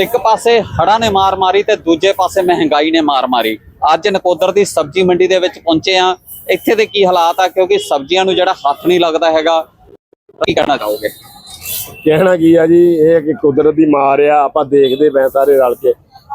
ਇੱਕ ਪਾਸੇ ਹੜ੍ਹਾਂ ਨੇ ਮਾਰ ਮਾਰੀ ਤੇ ਦੂਜੇ ਪਾਸੇ ਮਹਿੰਗਾਈ ਨੇ ਮਾਰ ਮਾਰੀ। ਅੱਜ ਨਕੋਦਰ ਦੀ ਸਬਜ਼ੀ ਮੰਡੀ ਦੇ ਵਿੱਚ ਪਹੁੰਚੇ ਆ ਇੱਥੇ ਦੇ ਕੀ ਹਾਲਾਤ ਆ? ਕਿਉਂਕਿ ਸਬਜ਼ੀਆਂ ਨੂੰ ਜਿਹੜਾ ਹੱਥ ਨਹੀਂ ਲੱਗਦਾ ਹੈਗਾ, ਕੀ ਕਹਿਣਾ ਚਾਹੋਗੇ? ਕਹਿਣਾ ਕੀ ਆ ਜੀ? ਇਹ ਕਿ ਕੁਦਰਤ ਦੀ ਮਾਰ ਆ, ਆਪਾਂ ਦੇਖਦੇ ਪਏ ਸਾਰੇ ਰਲ ਕੇ।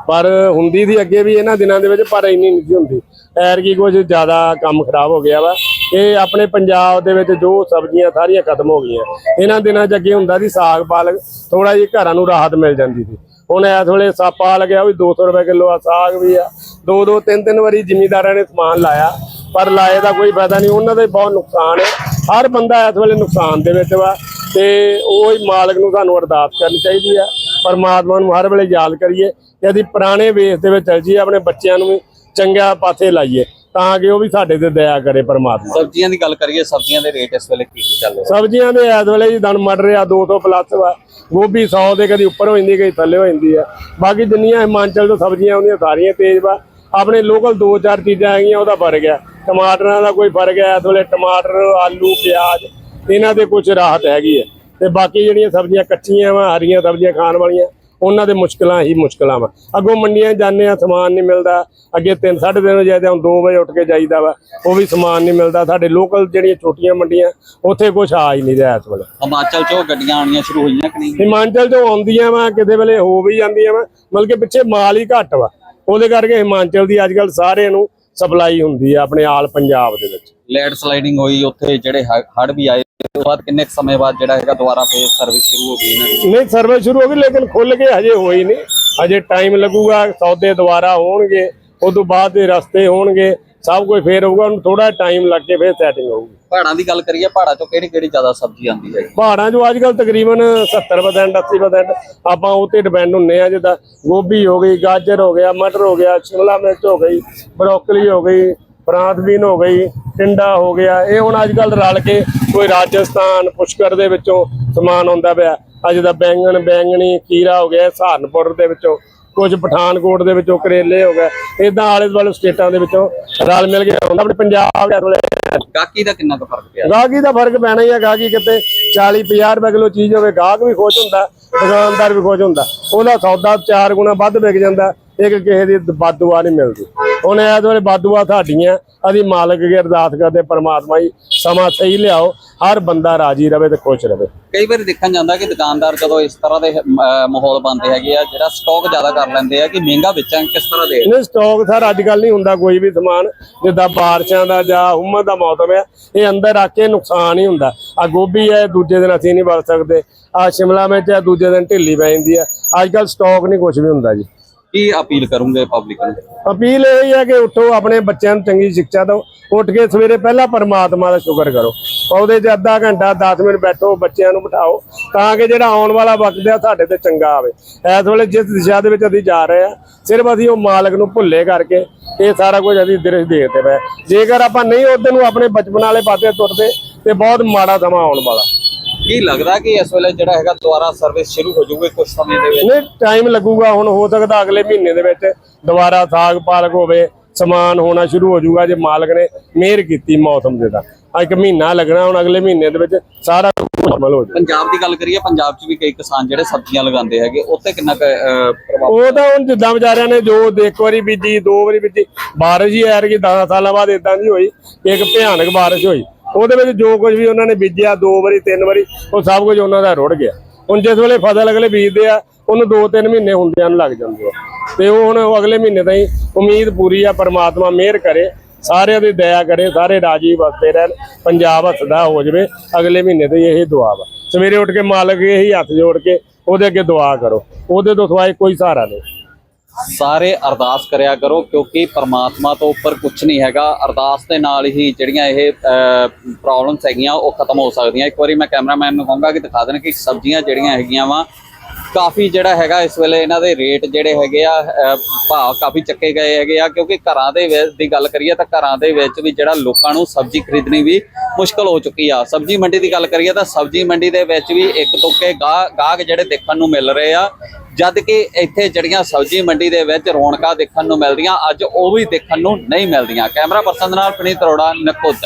ਪਰ ਹੁੰਦੀ ਦੀ ਅੱਗੇ ਵੀ ਇਹਨਾਂ ਦਿਨਾਂ ਦੇ ਵਿੱਚ, ਪਰ ਇੰਨੀ ਨਹੀਂ ਸੀ ਹੁੰਦੀ। ਐਰ ਕੀ ਕੁਝ ਜ਼ਿਆਦਾ ਕੰਮ ਖਰਾਬ ਹੋ ਗਿਆ ਵਾ। ਇਹ ਆਪਣੇ ਪੰਜਾਬ ਦੇ ਵਿੱਚ ਜੋ ਸਬਜ਼ੀਆਂ ਸਾਰੀਆਂ ਖਤਮ ਹੋ ਗਈਆਂ। ਇਹਨਾਂ ਦਿਨਾਂ 'ਚ ਅੱਗੇ ਹੁੰਦਾ ਸੀ ਸਾਗ ਪਾਲਕ ਥੋੜਾ ਜਿਹਾ ਘਰਾਂ ਨੂੰ ਰਾਹਤ ਮਿਲ ਜਾਂਦੀ ਸੀ। ਹੁਣ ਇਸ ਵੇਲੇ ਸਾਪਾ ਲੱਗਿਆ ਵੀ 200 ਰੁਪਏ ਕਿਲੋ ਆ, ਸਾਗ ਵੀ ਆ। ਦੋ ਦੋ ਤਿੰਨ ਤਿੰਨ ਵਾਰੀ ਜ਼ਿਮੀਦਾਰਾਂ ਨੇ ਸਮਾਨ ਲਾਇਆ, ਪਰ ਲਾਏ ਦਾ ਕੋਈ ਫਾਇਦਾ ਨਹੀਂ, ਉਹਨਾਂ ਦੇ ਬਹੁਤ ਨੁਕਸਾਨ ਹੈ ਹਰ ਬੰਦਾ ਇਸ ਵੇਲੇ ਨੁਕਸਾਨ ਦੇ ਵਿੱਚ ਵਾ ਤੇ ਉਹ ਹੀ ਮਾਲਕ ਨੂੰ ਸਾਨੂੰ ਅਰਦਾਸ ਕਰਨੀ ਚਾਹੀਦੀ ਆ। ਪਰਮਾਤਮਾ ਨੂੰ ਹਰ ਵੇਲੇ ਯਾਦ ਕਰੀਏ ਕਿ ਅਸੀਂ ਪੁਰਾਣੇ ਵੇਸ ਦੇ ਵਿੱਚ ਚੱਲ ਜੀਏ ਆਪਣੇ ਬੱਚਿਆਂ ਨੂੰ ਵੀ ਚੰਗਾ ਪਾਸੇ ਲਾਈਏ। ਤਾਂ ਕਿ ਉਹ ਵੀ ਸਾਡੇ ਤੇ ਦਇਆ ਕਰੇ ਪਰਮਾਤਮਾ। ਸਬਜ਼ੀਆਂ ਦੀ ਗੱਲ ਕਰੀਏ ਸਬਜ਼ੀਆਂ ਦੇ ਰੇਟ ਇਸ ਵੇਲੇ ਕੀ ਕੀ ਚੱਲ ਰਿਹਾ ਸਬਜ਼ੀਆਂ ਦੇ ਇਸ ਵੇਲੇ ਜੀ ਦਨ ਮੜ ਰਿਹਾ 200 ਪਲੱਸ ਵਾ। ਗੋਭੀ 100 ਦੇ ਕਦੀ ਉੱਪਰ ਹੋ ਜਾਂਦੀ ਕਦੀ ਥੱਲੇ ਹੋ ਜਾਂਦੀ ਆ ਬਾਕੀ ਜਿੰਨੀਆਂ ਹਿਮਾਚਲ ਤੋਂ ਸਬਜ਼ੀਆਂ ਆਉਂਦੀਆਂ ਸਾਰੀਆਂ ਤੇਜ਼ ਵਾ। ਆਪਣੇ ਲੋਕਲ ਦੋ ਚਾਰ ਚੀਜ਼ਾਂ ਹੈਗੀਆਂ ਉਹਦਾ ਫ਼ਰਕ ਆ। ਟਮਾਟਰਾਂ ਦਾ ਕੋਈ ਫ਼ਰਕ ਹੈ ਇਸ ਵੇਲੇ ਟਮਾਟਰ ਆਲੂ ਪਿਆਜ਼ ਇਹਨਾਂ ਦੇ ਕੁਝ ਰਾਹਤ ਹੈਗੀ ਹੈ। ਤੇ ਬਾਕੀ ਜਿਹੜੀਆਂ ਸਬਜ਼ੀਆਂ ਕੱਚੀਆਂ ਵਾ ਹਰੀਆਂ ਸਬਜ਼ੀਆਂ ਖਾਣ ਵਾਲੀਆਂ ਉਹਨਾਂ ਦੇ ਮੁਸ਼ਕਲਾਂ ਹੀ ਮੁਸ਼ਕਲਾਂ ਵਾ। ਅੱਗੋਂ ਮੰਡੀਆਂ ਜਾਂਦੇ ਆ ਸਮਾਨ ਨਹੀਂ ਮਿਲਦਾ। ਅੱਗੇ 3 3:30 ਵਜੇ ਜਾਂਦੇ ਹੁਣ 2 ਵਜੇ ਉੱਠ ਕੇ ਜਾਈਦਾ ਵਾ। ਉਹ ਵੀ ਸਮਾਨ ਨਹੀਂ ਮਿਲਦਾ। ਸਾਡੇ ਲੋਕਲ ਜਿਹੜੀਆਂ ਛੋਟੀਆਂ ਮੰਡੀਆਂ ਉੱਥੇ ਕੁਝ ਆ ਹੀ ਨਹੀਂ ਰਿਹਾ ਇਸ ਵੇਲੇ। ਹਿਮਾਚਲ ਚੋਂ ਗੱਡੀਆਂ ਆਉਣੀਆਂ ਸ਼ੁਰੂ ਹੋਈਆਂ ਕਿ ਨਹੀਂ? ਹਿਮਾਚਲ ਤੋਂ ਆਉਂਦੀਆਂ ਵਾ ਕਿਤੇ ਵੇਲੇ ਹੋ ਵੀ ਜਾਂਦੀਆਂ ਵਾ। ਮਤਲਬ ਕਿ ਪਿੱਛੇ ਮਾਲ ਹੀ ਘੱਟ ਵਾ। ਉਹਦੇ ਕਰਕੇ ਹਿਮਾਚਲ ਦੀ ਅੱਜਕੱਲ ਸਾਰਿਆਂ ਨੂੰ ਸਪਲਾਈ ਹੁੰਦੀ ਆ ਆਪਣੇ ਆਲ ਪੰਜਾਬ ਦੇ ਵਿੱਚ। ਲੈਂਡ ਸਲਾਈਡਿੰਗ ਹੋਈ ਉੱਥੇ ਜਿਹੜੇ ਹੜ ਵੀ ਆਏ ਉਸ ਤੋਂ ਬਾਅਦ ਕਿੰਨੇ ਕੁ ਸਮੇਂ ਬਾਅਦ ਜਿਹੜਾ ਹੈਗਾ ਦੁਬਾਰਾ ਫੇਰ ਸਰਵਿਸ ਸ਼ੁਰੂ ਹੋ ਗਈ ਇਹਨਾਂ ਦੀ? ਨਹੀਂ ਸਰਵੇ ਸ਼ੁਰੂ ਹੋ ਗਈ ਲੇਕਿਨ ਖੁੱਲ ਕੇ ਹਜੇ ਹੋਈ ਨਹੀਂ। ਹਜੇ ਟਾਈਮ ਲੱਗੂਗਾ ਸੌਦੇ ਦੁਬਾਰਾ ਹੋਣਗੇ ਉਸ ਤੋਂ ਬਾਅਦ ਦੇ ਰਸਤੇ ਹੋਣਗੇ ਸਭ ਕੁਝ ਫੇਰ ਹੋਊਗਾ ਉਹਨੂੰ ਥੋੜਾ ਟਾਈਮ ਲੱਗ ਕੇ ਫੇਰ ਸੈਟਿੰਗ ਹੋਊਗੀ। ਪਹਾੜਾਂ ਦੀ ਗੱਲ ਕਰੀਏ ਪਹਾੜਾਂ ਚੋਂ ਕਿਹੜੀ ਕਿਹੜੀ ਜ਼ਿਆਦਾ ਸਬਜ਼ੀ ਆਉਂਦੀ ਹੈ? ਪਹਾੜਾਂ 'ਚੋਂ ਅੱਜ ਕੱਲ ਤਕਰੀਬਨ 70% 80% ਆਪਾਂ ਉਹ ਤੇ ਡਿਪੈਂਡ ਹੁੰਨੇ ਆ ਜਿੱਦਾਂ ਗੋਭੀ ਹੋ ਗਈ ਗਾਜਰ ਹੋ ਗਿਆ ਮਟਰ ਹੋ ਗਿਆ ਸ਼ਿਮਲਾ ਮਿਰਚ ਹੋ ਗਈ ਬਰੋਕਲੀ ਹੋ ਗਈ ਬੀਨ ਹੋ ਗਈ ਟਿੰਡਾ ਹੋ ਗਿਆ। ਇਹ ਹੁਣ ਅੱਜ ਕੱਲ ਰਲ ਕੇ ਕੋਈ ਰਾਜਸਥਾਨ ਪੁਸ਼ਕਰ ਦੇ ਵਿੱਚੋਂ ਸਮਾਨ ਆਉਂਦਾ ਪਿਆ। ਅੱਜ ਦਾ ਬੈਂਗਣ ਬੈਂਗਣੀ ਖੀਰਾ ਹੋ ਗਿਆ ਸਹਾਰਨਪੁਰ ਦੇ ਵਿੱਚੋਂ। ਕੁਝ ਪਠਾਨਕੋਟ ਦੇ ਵਿੱਚੋਂ ਕਰੇਲੇ ਹੋ ਗਏ। ਇਦਾਂ ਆਲੇ ਦੁਆਲੇ ਸਟੇਟਾਂ ਦੇ ਵਿੱਚੋਂ ਰਲ ਮਿਲ ਕੇ ਆਉਂਦਾ ਆਪਣੇ ਪੰਜਾਬ ਦੇ ਕੋਲੇ ਗਾਕੀ ਦਾ ਕਿੰਨਾ ਕੁ ਫ਼ਰਕ ਪਿਆ? ਗਾਹਕੀ ਦਾ ਫ਼ਰਕ ਪੈਣਾ ਹੀ ਆ। ਗਾਹਕੀ ਕਿਤੇ 40 50 ਰੁਪਏ ਕਿਲੋ ਚੀਜ਼ ਹੋਵੇ ਗਾਹਕ ਵੀ ਖੁਸ਼ ਹੁੰਦਾ ਦੁਕਾਨਦਾਰ ਵੀ ਖੁਸ਼ ਹੁੰਦਾ। ਉਹਦਾ ਸੌਦਾ ਚਾਰ ਗੁਣਾ ਵੱਧ ਵਿਕ ਜਾਂਦਾ। ਇੱਕ ਕਿਸੇ ਦੀ ਬਾਦੂਆ ਨਹੀਂ ਮਿਲਦੀ। ਹੁਣ ਵੇਲੇ ਬਾਦੂਆ ਸਾਡੀਆਂ ਅਸੀਂ ਮਾਲਕ ਅੱਗੇ ਅਰਦਾਸ ਕਰਦੇ ਪਰਮਾਤਮਾ ਜੀ ਸਮਾਂ ਸਹੀ ਲਿਆਓ ਹਰ ਬੰਦਾ ਰਾਜੀ ਰਵੇ ਤੇ ਖੁਸ਼ ਰਵੇ। ਕਈ ਵਾਰੀ ਦੇਖਣ ਜਾਂਦਾ ਕਿ ਦੁਕਾਨਦਾਰ ਜਦੋਂ ਇਸ ਤਰ੍ਹਾਂ ਦੇ ਮਾਹੌਲ ਬਣਦੇ ਹੈਗੇ ਆ ਜਿਹੜਾ ਸਟਾਕ ਜ਼ਿਆਦਾ ਕਰ ਲੈਂਦੇ ਆ ਕਿ ਮਹਿੰਗਾ ਵੇਚਾਂ ਕਿਸ ਤਰ੍ਹਾਂ ਦੇ? ਨਹੀਂ ਸਟਾਕ ਸਰ ਅੱਜ ਕੱਲ ਨਹੀਂ ਹੁੰਦਾ ਕੋਈ ਵੀ ਸਮਾਨ ਜਿੱਦਾਂ ਬਾਰਿਸ਼ਾਂ ਦਾ ਜਾਂ ਹੁਮਸ ਦਾ ਮੌਸਮ ਹੈ ਇਹ ਅੰਦਰ ਰੱਖ ਕੇ ਨੁਕਸਾਨ ਹੀ ਹੁੰਦਾ। ਆ ਗੋਭੀ ਹੈ ਦੂਜੇ ਦਿਨ ਅਸੀਂ ਨਹੀਂ ਵਰ ਸਕਦੇ। ਆ ਸ਼ਿਮਲਾ ਮਿਰਚ ਹੈ ਦੂਜੇ ਦਿਨ ਢਿੱਲੀ ਪੈ ਜਾਂਦੀ ਹੈ। ਅੱਜ ਕੱਲ ਸਟਾਕ ਨਹੀਂ ਕੁਝ ਵੀ ਹੁੰਦਾ ਜੀ। ਕੀ ਅਪੀਲ ਕਰੂੰਗੇ ਪਬਲਿਕ ਨੂੰ? ਅਪੀਲ ਇਹ ਹੀ ਹੈ ਕਿ ਉੱਠੋ, ਆਪਣੇ ਬੱਚਿਆਂ ਨੂੰ ਚੰਗੀ ਸਿੱਖਿਆ ਦਿਓ। ਉੱਠ ਕੇ ਸਵੇਰੇ ਪਹਿਲਾਂ ਪਰਮਾਤਮਾ ਦਾ ਸ਼ੁਕਰ ਕਰੋ। ਉਹਦੇ 'ਚ ਅੱਧਾ ਘੰਟਾ 10 ਮਿੰਟ ਬੈਠੋ, ਬੱਚਿਆਂ ਨੂੰ ਬਿਠਾਓ, ਤਾਂ ਕਿ ਜਿਹੜਾ ਆਉਣ ਵਾਲਾ ਵਕਤ ਹੈ ਤੁਹਾਡੇ ਤੇ ਚੰਗਾ ਆਵੇ। ਇਸ ਵੇਲੇ ਜਿਸ ਦਿਸ਼ਾ ਦੇ ਵਿੱਚ ਅਸੀਂ ਜਾ ਰਹੇ ਹਾਂ, ਸਿਰਫ ਅਸੀਂ ਉਹ ਮਾਲਕ ਨੂੰ ਭੁੱਲੇ ਕਰਕੇ ਇਹ ਸਾਰਾ ਕੁਝ ਅਸੀਂ ਦ੍ਰਿਸ਼ ਦੇਖਦੇ ਪਏ ਜੇਕਰ ਆਪਾਂ ਨਹੀਂ ਉਹਦੇ ਨੂੰ ਆਪਣੇ ਬਚਪਨ ਵਾਲੇ ਪਾਸੇ ਤੁਰਦੇ, ਤੇ ਬਹੁਤ ਮਾੜਾ ਸਮਾਂ ਆਉਣ ਵਾਲਾ। ਕੀ ਲੱਗਦਾ ਕਿ ਇਸ ਵੇਲੇ ਜਿਹੜਾ ਹੈਗਾ ਦੁਬਾਰਾ ਸਰਵਿਸ ਸ਼ੁਰੂ ਹੋ ਜਾਊਗੀ ਕੁਝ ਸਮੇਂ ਦੇ ਵਿੱਚ? ਨਹੀਂ ਟਾਈਮ ਲੱਗੂਗਾ ਹੁਣ ਹੋ ਸਕਦਾ ਅਗਲੇ ਮਹੀਨੇ ਦੇ ਵਿੱਚ ਦੁਬਾਰਾ ਸਾਗ ਪਾਲਕ ਹੋਵੇ ਸਮਾਨ ਹੋਣਾ ਸ਼ੁਰੂ ਹੋ ਜਾਊਗਾ ਜੇ ਮਾਲਕ ਨੇ ਮਿਹਰ ਕੀਤੀ ਮੌਸਮ ਦੇ ਦਾ ਇੱਕ ਮਹੀਨਾ ਲੱਗਣਾ ਹੁਣ ਅਗਲੇ ਮਹੀਨੇ ਦੇ ਵਿੱਚ ਸਾਰਾ ਮੁਕੰਮਲ ਹੋ ਜਾਊ ਪੰਜਾਬ ਦੀ ਗੱਲ ਕਰੀਏ ਪੰਜਾਬ 'ਚ ਵੀ ਕਈ ਕਿਸਾਨ ਜਿਹੜੇ ਸਬਜ਼ੀਆਂ ਲਗਾਉਂਦੇ ਹੈਗੇ ਉੱਥੇ ਕਿੰਨਾ ਪ੍ਰਭਾਵ ਉਹ ਤਾਂ ਹੁਣ ਜਿੱਦਾਂ ਵਿਚਾਰਿਆਂ ਨੇ ਜੋ ਇੱਕ ਵਾਰੀ ਬੀਜੀ ਦੋ ਵਾਰੀ ਬੀਜੀ ਬਾਰਿਸ਼ ਹੀ ਐਰ ਕੀ 10 ਸਾਲਾਂ ਬਾਅਦ ਇਦਾਂ ਦੀ ਹੋਈ ਇੱਕ ਭਿਆਨਕ ਬਾਰਿਸ਼ ਹੋਈ। ਉਹਦੇ ਵਿੱਚ ਜੋ ਕੁਝ ਵੀ ਉਹਨਾਂ ਨੇ ਬੀਜਿਆ, ਦੋ ਵਾਰੀ, ਤਿੰਨ ਵਾਰੀ, ਉਹ ਸਭ ਕੁਝ ਉਹਨਾਂ ਦਾ ਰੁੜ ਗਿਆ। ਹੁਣ ਜਿਸ ਵੇਲੇ ਫਸਲ ਅਗਲੇ ਬੀਜਦੇ ਆ, ਉਹਨੂੰ 2-3 ਮਹੀਨੇ ਹੁੰਦਿਆਂ ਨੂੰ ਲੱਗ ਜਾਂਦੇ ਆ। ਤੇ ਉਹ ਹੁਣ ਉਹ ਅਗਲੇ ਮਹੀਨੇ ਤਾਈਂ ਉਮੀਦ ਪੂਰੀ ਆ, ਪਰਮਾਤਮਾ ਮਿਹਰ ਕਰੇ, ਸਾਰਿਆਂ ਦੀ ਦਇਆ ਕਰੇ, ਸਾਰੇ ਰਾਜੀ ਵਸਦੇ ਰਹਿਣ, ਪੰਜਾਬ ਹੱਸਦਾ ਹੋ ਜਾਵੇ, ਅਗਲੇ ਮਹੀਨੇ ਤੇ ਇਹ ਦੁਆ ਵਾ। ਸਵੇਰੇ ਉੱਠ ਕੇ ਮਾਲਕ ਇਹੀ ਹੱਥ ਜੋੜ ਕੇ ਉਹਦੇ ਅੱਗੇ ਦੁਆ ਕਰੋ। ਉਹਦੇ ਤੋਂ ਸਵਾਏ ਕੋਈ ਸਹਾਰਾ ਨਹੀਂ। ਸਾਰੇ ਅਰਦਾਸ ਕਰਿਆ ਕਰੋ, ਕਿਉਂਕਿ ਪਰਮਾਤਮਾ ਤੋਂ ਉੱਪਰ ਕੁਝ ਨਹੀਂ ਹੈਗਾ। ਅਰਦਾਸ ਦੇ ਨਾਲ ਹੀ ਜਿਹੜੀਆਂ ਇਹ ਪ੍ਰੋਬਲਮਸ ਹੈਗੀਆਂ, ਉਹ ਖਤਮ ਹੋ ਸਕਦੀਆਂ। ਇੱਕ ਵਾਰੀ ਮੈਂ ਕੈਮਰਾਮੈਨ ਨੂੰ ਕਹੂੰਗਾ ਕਿ ਦਿਖਾ ਦੇਣ ਕਿ ਸਬਜ਼ੀਆਂ ਜਿਹੜੀਆਂ ਹੈਗੀਆਂ ਵਾ ਕਾਫੀ ਜਿਹੜਾ ਹੈਗਾ ਇਸ ਵੇਲੇ ਇਹਨਾਂ ਦੇ ਰੇਟ ਜਿਹੜੇ ਹੈਗੇ ਆ ਅਹ, ਭਾਅ ਕਾਫੀ ਚੱਕੇ ਗਏ ਹੈਗੇ ਆ ਕਿਉਂਕਿ ਘਰਾਂ ਦੇ ਵਿੱਚ ਦੀ ਗੱਲ ਕਰੀਏ ਤਾਂ ਘਰਾਂ ਦੇ ਵਿੱਚ ਵੀ ਜਿਹੜਾ ਲੋਕਾਂ ਨੂੰ ਸਬਜ਼ੀ ਖਰੀਦਣੀ ਵੀ ਮੁਸ਼ਕਲ ਹੋ ਚੁੱਕੀ ਆ। ਸਬਜ਼ੀ ਮੰਡੀ ਦੀ ਗੱਲ ਕਰੀਏ ਤਾਂ ਸਬਜ਼ੀ ਮੰਡੀ ਦੇ ਵਿੱਚ ਵੀ ਇੱਕ ਤੋਕੇ ਗਾਹ ਗਾਹਕ ਜਿਹੜੇ ਦੇਖਣ ਨੂੰ ਮਿਲ ਰਹੇ ਆ ਜਦ ਕਿ ਇੱਥੇ ਜਿਹੜੀਆਂ ਸਬਜ਼ੀ ਮੰਡੀ ਦੇ ਵਿੱਚ ਰੌਣਕਾਂ ਦੇਖਣ ਨੂੰ ਮਿਲਦੀਆਂ ਅੱਜ ਉਹ ਵੀ ਦੇਖਣ ਨੂੰ ਨਹੀਂ ਮਿਲਦੀਆਂ। ਕੈਮਰਾ ਪਰਸਨ ਦੇ ਨਾਲ ਪਨੀਤ ਅਰੋੜਾ ਨਕੋਦਰ।